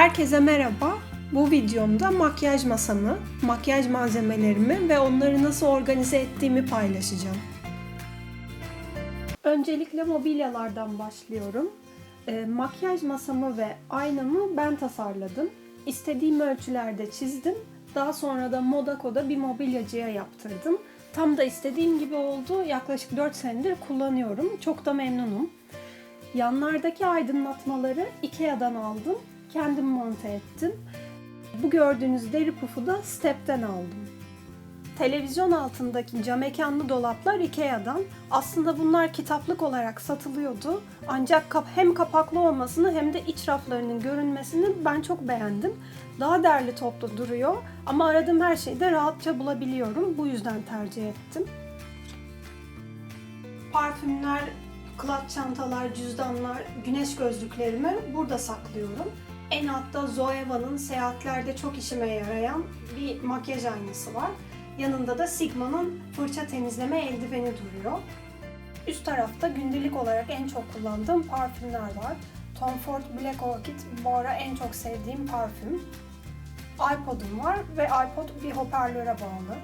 Herkese merhaba. Bu videomda makyaj masamı, makyaj malzemelerimi ve onları nasıl organize ettiğimi paylaşacağım. Öncelikle mobilyalardan başlıyorum. E, makyaj masamı ve aynamı ben tasarladım. İstediğim ölçülerde çizdim. Daha sonra da Modaco'da bir mobilyacıya yaptırdım. Tam da istediğim gibi oldu. Yaklaşık 4 senedir kullanıyorum. Çok da memnunum. Yanlardaki aydınlatmaları Ikea'dan aldım. Kendim monte ettim. Bu gördüğünüz deri pufu da Step'ten aldım. Televizyon altındaki cam mekanlı dolaplar Ikea'dan. Aslında bunlar kitaplık olarak satılıyordu. Ancak kap hem kapaklı olmasını hem de iç raflarının görünmesini ben çok beğendim. Daha derli toplu duruyor ama aradığım her şeyi de rahatça bulabiliyorum. Bu yüzden tercih ettim. Parfümler, klat çantalar, cüzdanlar, güneş gözlüklerimi burada saklıyorum. En altta Zoeva'nın seyahatlerde çok işime yarayan bir makyaj aynası var. Yanında da Sigma'nın fırça temizleme eldiveni duruyor. Üst tarafta gündelik olarak en çok kullandığım parfümler var. Tom Ford Black Orchid bu ara en çok sevdiğim parfüm. iPod'um var ve iPod bir hoparlöre bağlı.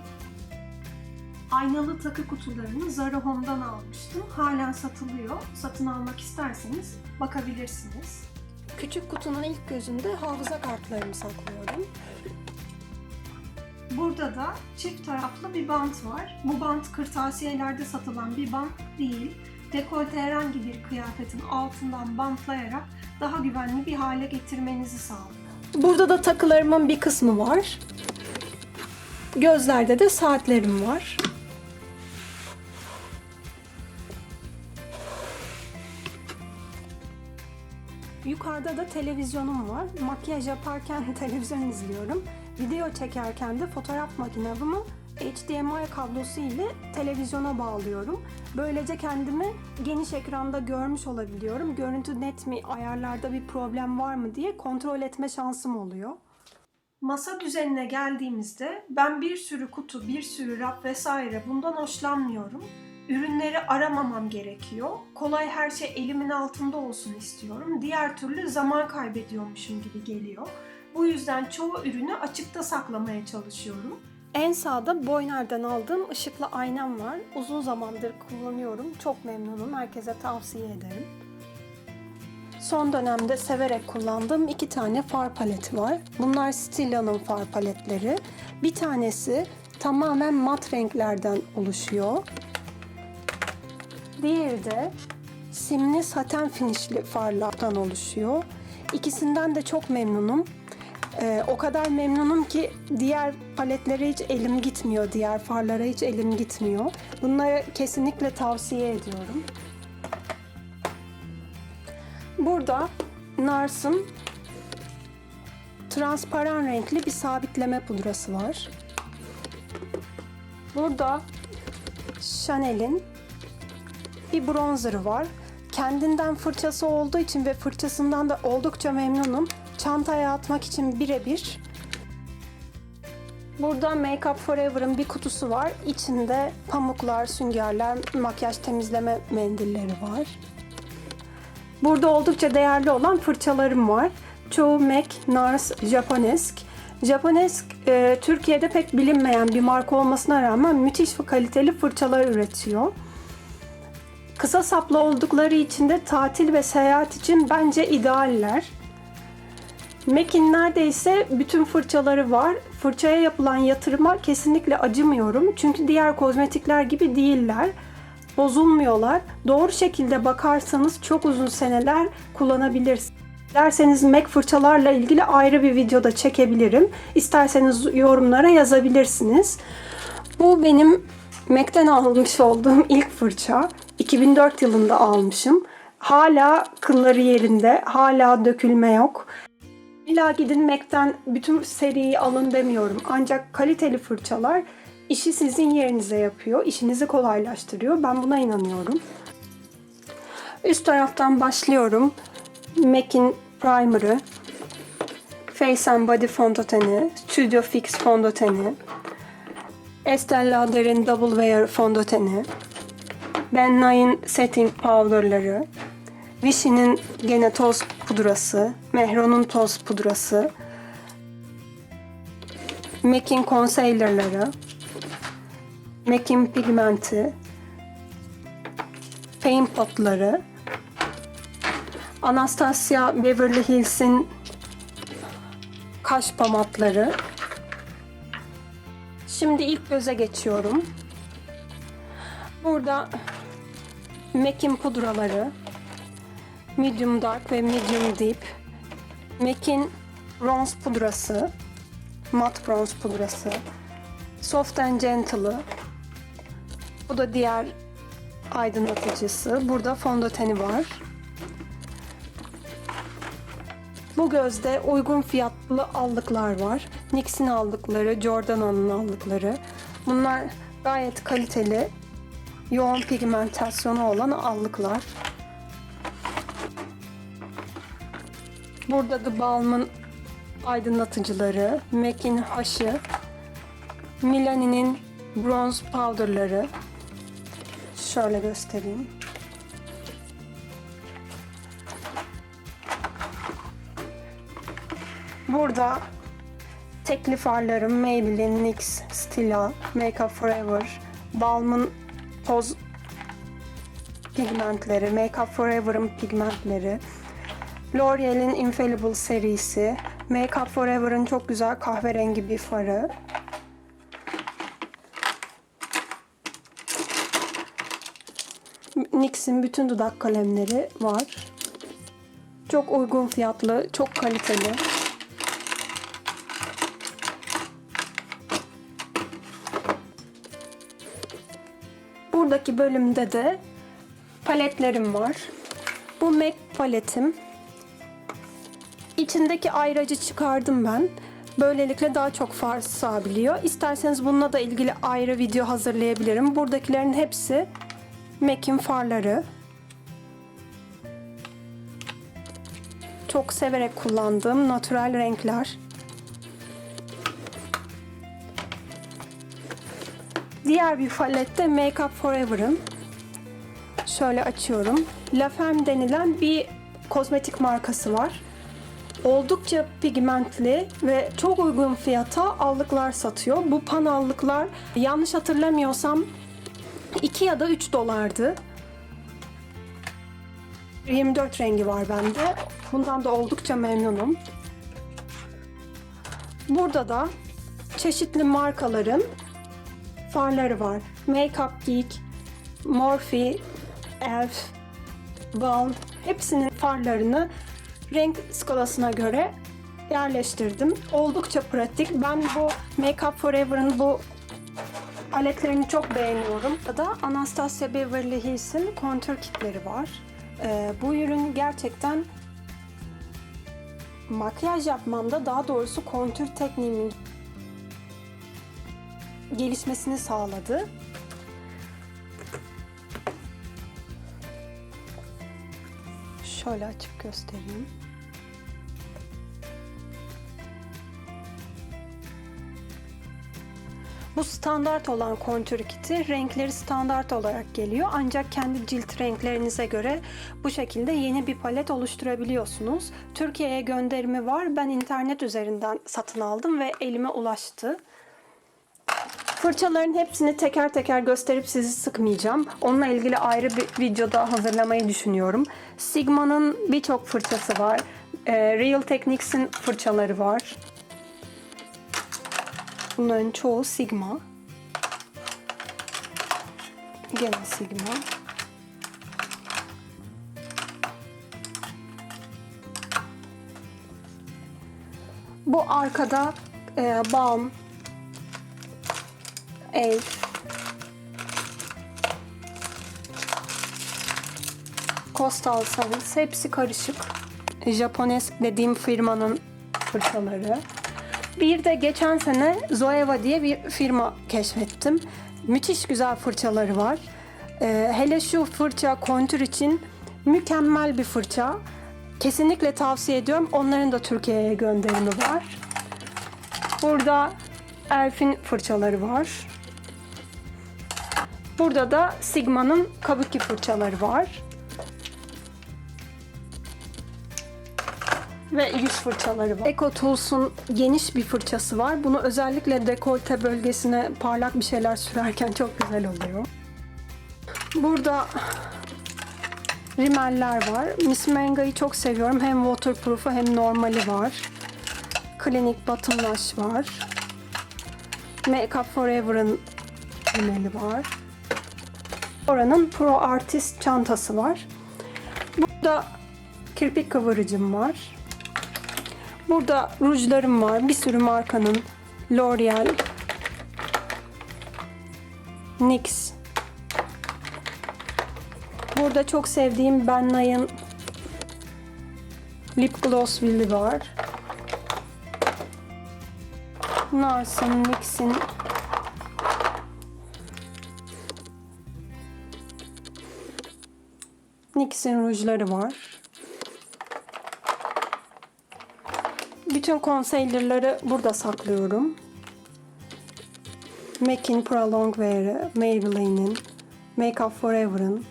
Aynalı takı kutularını Zara Home'dan almıştım. Halen satılıyor. Satın almak isterseniz bakabilirsiniz. Küçük kutunun ilk gözünde hafıza kartlarımı saklıyorum. Burada da çift taraflı bir bant var. Bu bant kırtasiyelerde satılan bir bant değil. Dekolte herhangi bir kıyafetin altından bantlayarak daha güvenli bir hale getirmenizi sağlıyor. Burada da takılarımın bir kısmı var. Gözlerde de saatlerim var. Yukarıda da televizyonum var. Makyaj yaparken televizyon izliyorum. Video çekerken de fotoğraf makinamı HDMI kablosu ile televizyona bağlıyorum. Böylece kendimi geniş ekranda görmüş olabiliyorum. Görüntü net mi, ayarlarda bir problem var mı diye kontrol etme şansım oluyor. Masa düzenine geldiğimizde ben bir sürü kutu, bir sürü raf vesaire bundan hoşlanmıyorum. Ürünleri aramamam gerekiyor. Kolay her şey elimin altında olsun istiyorum. Diğer türlü zaman kaybediyormuşum gibi geliyor. Bu yüzden çoğu ürünü açıkta saklamaya çalışıyorum. En sağda Boyner'den aldığım ışıklı aynam var. Uzun zamandır kullanıyorum. Çok memnunum. Herkese tavsiye ederim. Son dönemde severek kullandığım iki tane far paleti var. Bunlar Stilla'nın far paletleri. Bir tanesi tamamen mat renklerden oluşuyor. Diğeri de simli saten finişli farlardan oluşuyor. İkisinden de çok memnunum. Ee, o kadar memnunum ki diğer paletlere hiç elim gitmiyor, diğer farlara hiç elim gitmiyor. Bunları kesinlikle tavsiye ediyorum. Burada Nars'ın transparan renkli bir sabitleme pudrası var. Burada Chanel'in bir bronzerı var. Kendinden fırçası olduğu için ve fırçasından da oldukça memnunum. Çantaya atmak için birebir. Burada Make Up Forever'ın bir kutusu var. İçinde pamuklar, süngerler, makyaj temizleme mendilleri var. Burada oldukça değerli olan fırçalarım var. Çoğu MAC, NARS, Japonesk. Japonesk e, Türkiye'de pek bilinmeyen bir marka olmasına rağmen müthiş kaliteli fırçalar üretiyor. Kısa saplı oldukları için de tatil ve seyahat için bence idealler. MAC'in neredeyse bütün fırçaları var. Fırçaya yapılan yatırıma kesinlikle acımıyorum. Çünkü diğer kozmetikler gibi değiller. Bozulmuyorlar. Doğru şekilde bakarsanız çok uzun seneler kullanabilirsiniz. Derseniz MAC fırçalarla ilgili ayrı bir videoda çekebilirim. İsterseniz yorumlara yazabilirsiniz. Bu benim MAC'ten almış olduğum ilk fırça. 2004 yılında almışım. Hala kılları yerinde, hala dökülme yok. İlla gidin MAC'ten bütün seriyi alın demiyorum. Ancak kaliteli fırçalar işi sizin yerinize yapıyor, işinizi kolaylaştırıyor. Ben buna inanıyorum. Üst taraftan başlıyorum. MAC'in primer'ı, Face and Body fondöteni, Studio Fix fondöteni, Estee Lauder'in Double Wear fondöteni, Ben Nye'in setting powderları Vichy'nin gene toz pudrası, Mehron'un toz pudrası, MAC'in concealer'ları, MAC'in pigmenti, paint potları, Anastasia Beverly Hills'in kaş pamatları. Şimdi ilk göze geçiyorum. Burada MAC'in pudraları, medium dark ve medium deep, MAC'in bronze pudrası, mat bronze pudrası, soft and gentle'ı, bu da diğer aydınlatıcısı. Burada fondöteni var. Bu gözde uygun fiyatlı allıklar var. NYX'in aldıkları, Giordana'nın aldıkları. Bunlar gayet kaliteli, yoğun pigmentasyonu olan allıklar. Burada The Balm'ın aydınlatıcıları, MAC'in haşı, Milani'nin bronze powderları. Şöyle göstereyim. Burada tekli farlarım Maybelline, NYX, Stila, Makeup Forever, Balm'ın toz pigmentleri, Makeup Forever'ın pigmentleri, L'Oreal'in Infallible serisi, Makeup Forever'ın çok güzel kahverengi bir farı, NYX'in bütün dudak kalemleri var. Çok uygun fiyatlı, çok kaliteli. Buradaki bölümde de paletlerim var. Bu MAC paletim. İçindeki ayracı çıkardım ben. Böylelikle daha çok far sığabiliyor. İsterseniz bununla da ilgili ayrı video hazırlayabilirim. Buradakilerin hepsi MAC'in farları. Çok severek kullandığım natural renkler. Diğer bir palette Makeup Forever'ın. Şöyle açıyorum. La Femme denilen bir kozmetik markası var. Oldukça pigmentli ve çok uygun fiyata allıklar satıyor. Bu pan allıklar yanlış hatırlamıyorsam 2 ya da 3 dolardı. 24 rengi var bende. Bundan da oldukça memnunum. Burada da çeşitli markaların farları var. Makeup Geek, Morphe, Elf, Balm hepsinin farlarını renk skalasına göre yerleştirdim. Oldukça pratik. Ben bu Makeup Forever'ın bu aletlerini çok beğeniyorum. Da Anastasia Beverly Hills'in kontür kitleri var. Ee, bu ürün gerçekten makyaj yapmamda daha doğrusu kontür tekniğimin gelişmesini sağladı. Şöyle açıp göstereyim. Bu standart olan kontür kiti renkleri standart olarak geliyor. Ancak kendi cilt renklerinize göre bu şekilde yeni bir palet oluşturabiliyorsunuz. Türkiye'ye gönderimi var. Ben internet üzerinden satın aldım ve elime ulaştı. Fırçaların hepsini teker teker gösterip sizi sıkmayacağım. Onunla ilgili ayrı bir videoda hazırlamayı düşünüyorum. Sigma'nın birçok fırçası var. Ee, Real Techniques'in fırçaları var. Bunların çoğu Sigma. Gene Sigma. Bu arkada e, Balm, Elf, Coastal Sans hepsi karışık. Japonesk dediğim firmanın fırçaları. Bir de geçen sene Zoeva diye bir firma keşfettim. Müthiş güzel fırçaları var. Ee, hele şu fırça kontür için mükemmel bir fırça. Kesinlikle tavsiye ediyorum. Onların da Türkiye'ye gönderimi var. Burada Elf'in fırçaları var. Burada da Sigma'nın Kabuki fırçaları var. ve yüz fırçaları var. Eco Tools'un geniş bir fırçası var. Bunu özellikle dekolte bölgesine parlak bir şeyler sürerken çok güzel oluyor. Burada rimeller var. Miss Manga'yı çok seviyorum. Hem waterproof'u hem normali var. Clinique Bottom Lash var. Make Up Forever'ın rimeli var. Oranın Pro Artist çantası var. Burada kirpik kıvırıcım var. Burada rujlarım var. Bir sürü markanın. L'Oreal, NYX. Burada çok sevdiğim Ben Nye'ın Lip Gloss Willy var. Nars'ın, NYX'in NYX'in rujları var. Bütün concealer'ları burada saklıyorum. MAC'in Pro Longwear'ı, Maybelline'in, Make Up Forever'ın,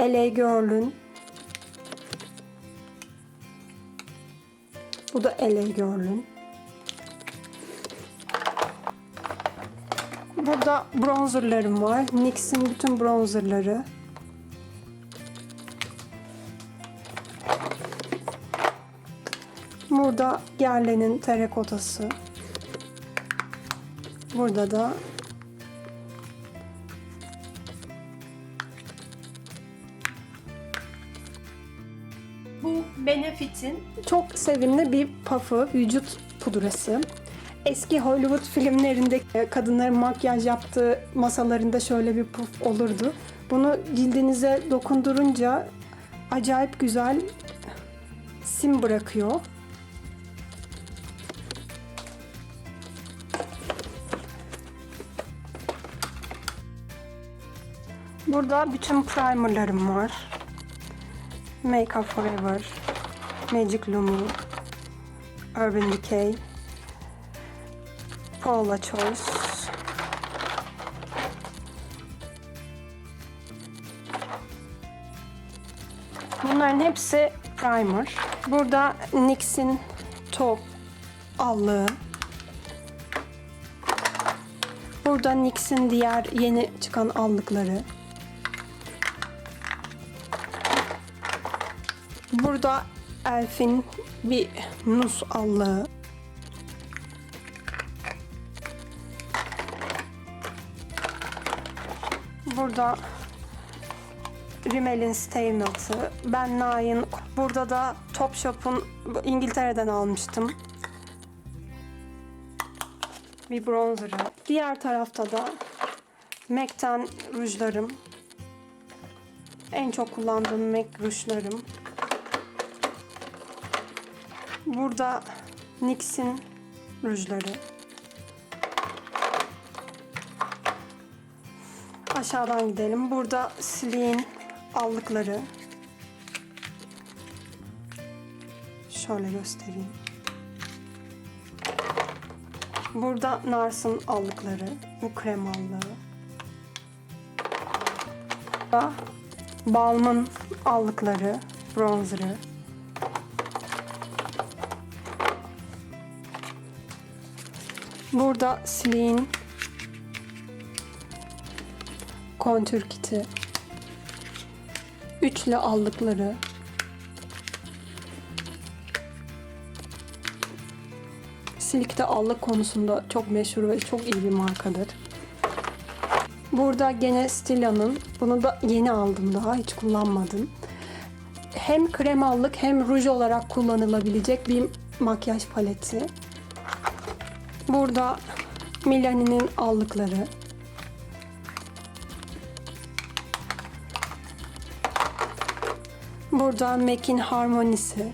LA Girl'ün, bu da LA Girl'ün. Burada bronzerlarım var. NYX'in bütün bronzerları. Burada Gerle'nin terakotası. Burada da bu Benefit'in çok sevimli bir puff'ı, vücut pudrası. Eski Hollywood filmlerinde kadınların makyaj yaptığı masalarında şöyle bir puf olurdu. Bunu cildinize dokundurunca acayip güzel sim bırakıyor. Burada bütün primerlarım var. Make Up Forever, Magic Lume, Urban Decay, Paula Choice. Bunların hepsi primer. Burada NYX'in top allığı. Burada NYX'in diğer yeni çıkan allıkları. Burada Elf'in bir nus allığı. Burada Rimmel'in Stay Matte. Ben Nine. Burada da Topshop'un İngiltere'den almıştım. Bir bronzer'ı. Diğer tarafta da MAC'ten rujlarım. En çok kullandığım MAC rujlarım. Burada NYX'in rujları. Aşağıdan gidelim. Burada Sleek'in allıkları. Şöyle göstereyim. Burada Nars'ın allıkları. Bu krem allığı. Burada Balm'ın allıkları, bronzer'ı. Burada Sleek'in kontür kiti. Üçlü aldıkları. Silk de allık konusunda çok meşhur ve çok iyi bir markadır. Burada gene Stila'nın, bunu da yeni aldım daha, hiç kullanmadım. Hem krem allık hem ruj olarak kullanılabilecek bir makyaj paleti. Burada Milani'nin allıkları. Burada MAC'in Harmonisi.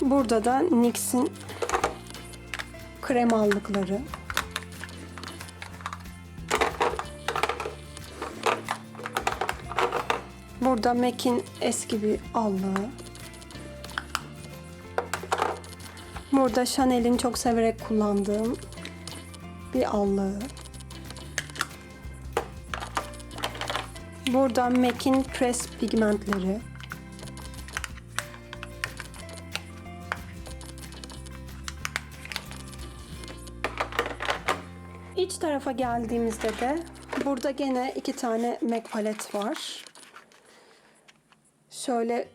Burada da NYX'in krem allıkları. Burada MAC'in eski bir allığı. Burada Chanel'in çok severek kullandığım bir allığı. Burada MAC'in Press pigmentleri. İç tarafa geldiğimizde de burada gene iki tane MAC palet var. Şöyle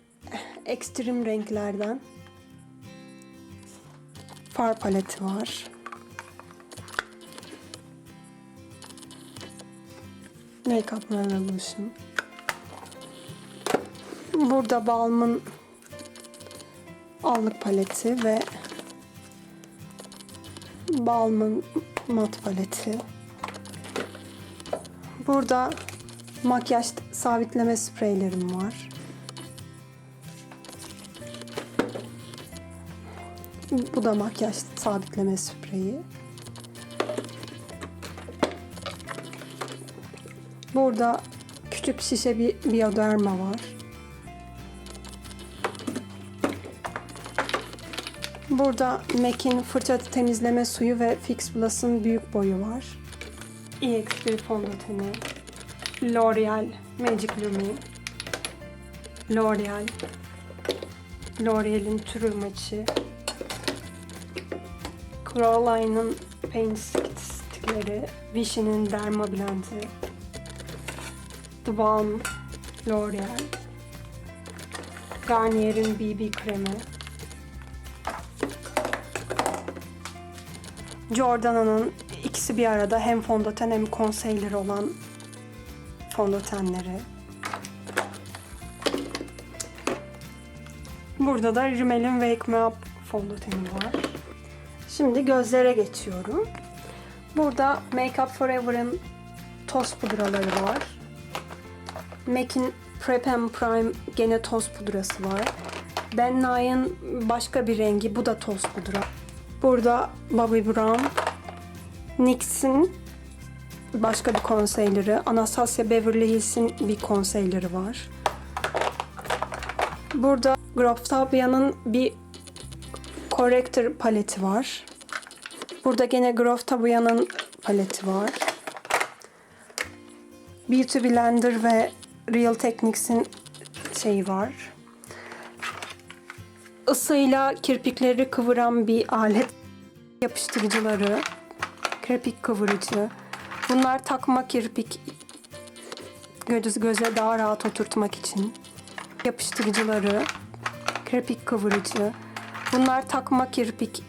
ekstrem renklerden far paleti var. Makeup Revolution. Burada Balm'ın allık paleti ve Balm'ın mat paleti. Burada makyaj sabitleme spreylerim var. Bu da makyaj sabitleme spreyi. Burada küçük şişe bir bioderma var. Burada MAC'in fırça temizleme suyu ve Fix Plus'ın büyük boyu var. EX1 fondöteni. L'Oreal Magic Lumi. L'Oreal. L'Oreal'in türü maçı. Crowline'ın paint stickleri. Vichy'nin Derma Blend'i. The Balm L'Oreal. Garnier'in BB kremi. Jordana'nın ikisi bir arada hem fondöten hem concealer olan fondötenleri. Burada da Rimmel'in Wake Me Up fondöteni var. Şimdi gözlere geçiyorum. Burada Make Up Forever'ın toz pudraları var. MAC'in Prep and Prime gene toz pudrası var. Ben Nye'ın başka bir rengi bu da toz pudra. Burada Bobbi Brown, NYX'in başka bir concealer'ı, Anastasia Beverly Hills'in bir concealer'ı var. Burada Graftabia'nın bir corrector paleti var. Burada gene Graftabia'nın paleti var. Beauty Blender ve Real Techniques'in şeyi var. Isıyla kirpikleri kıvıran bir alet. Yapıştırıcıları, kirpik kıvırıcı. Bunlar takma kirpik göz göze daha rahat oturtmak için. Yapıştırıcıları, kirpik kıvırıcı. Bunlar takma kirpik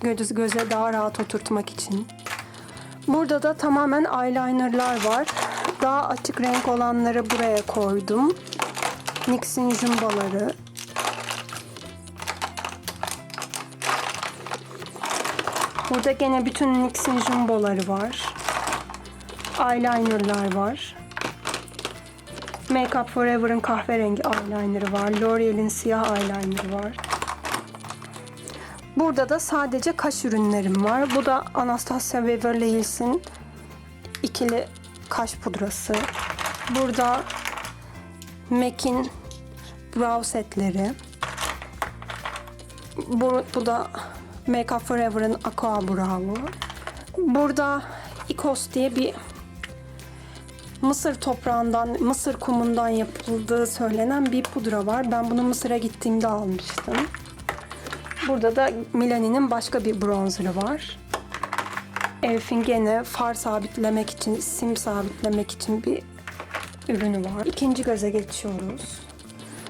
göz göze daha rahat oturtmak için. Burada da tamamen eyelinerlar var. Daha açık renk olanları buraya koydum. NYX'in jumboları. Burada gene bütün NYX'in jumboları var. Eyelinerlar var. Make Up Forever'ın kahverengi eyelinerı var. L'Oreal'in siyah eyelinerı var. Burada da sadece kaş ürünlerim var. Bu da Anastasia Beverly Hills'in ikili kaş pudrası. Burada MAC'in brow setleri. Bu, bu da Make Up Forever'ın Aqua Brow'u. Burada Icos diye bir Mısır toprağından, Mısır kumundan yapıldığı söylenen bir pudra var. Ben bunu Mısır'a gittiğimde almıştım. Burada da Milani'nin başka bir bronzerı var. Elf'in gene far sabitlemek için, sim sabitlemek için bir ürünü var. İkinci göze geçiyoruz.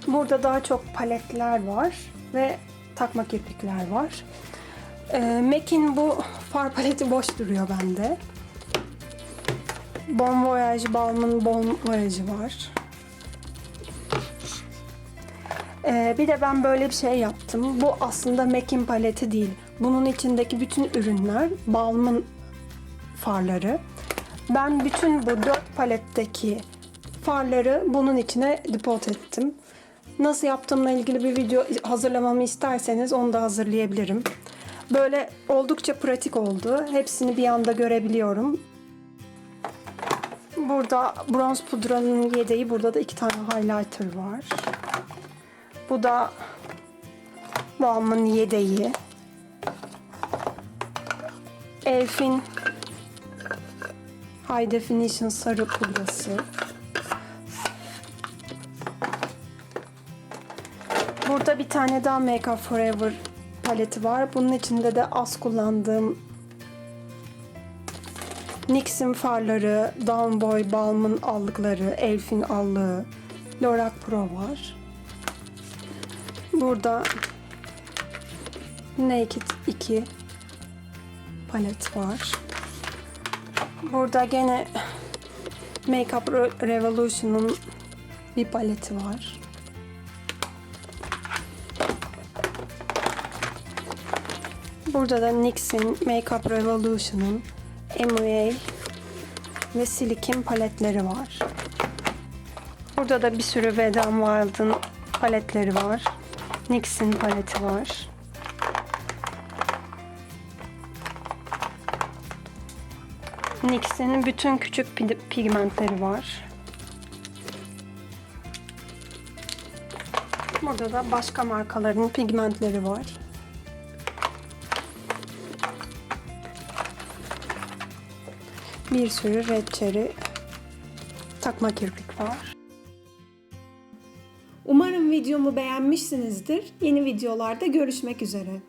Burada daha çok paletler var ve takma kirpikler var. Ee, MAC'in bu far paleti boş duruyor bende. Bon Voyage Balm'ın Bon Voyage'ı var. Ee, bir de ben böyle bir şey yaptım. Bu aslında MAC'in paleti değil. Bunun içindeki bütün ürünler Balm'ın farları. Ben bütün bu dört paletteki farları bunun içine depot ettim. Nasıl yaptığımla ilgili bir video hazırlamamı isterseniz onu da hazırlayabilirim. Böyle oldukça pratik oldu. Hepsini bir anda görebiliyorum. Burada bronz pudranın yedeği. Burada da iki tane highlighter var. Bu da Balm'ın yedeği. High Definition sarı pudrası. Burada bir tane daha Make Up Forever paleti var. Bunun içinde de az kullandığım NYX'in farları, Down Boy Balm'ın allıkları, Elf'in allığı, Lorac Pro var. Burada Naked 2 palet var. Burada gene Makeup Re- Revolution'un bir paleti var. Burada da NYX'in Makeup Revolution'un MUA ve Silikin paletleri var. Burada da bir sürü n Wild'ın paletleri var. NYX'in paleti var. NYX'in bütün küçük pi- pigmentleri var. Burada da başka markaların pigmentleri var. Bir sürü red cherry takma kirpik var. Videomu beğenmişsinizdir. Yeni videolarda görüşmek üzere.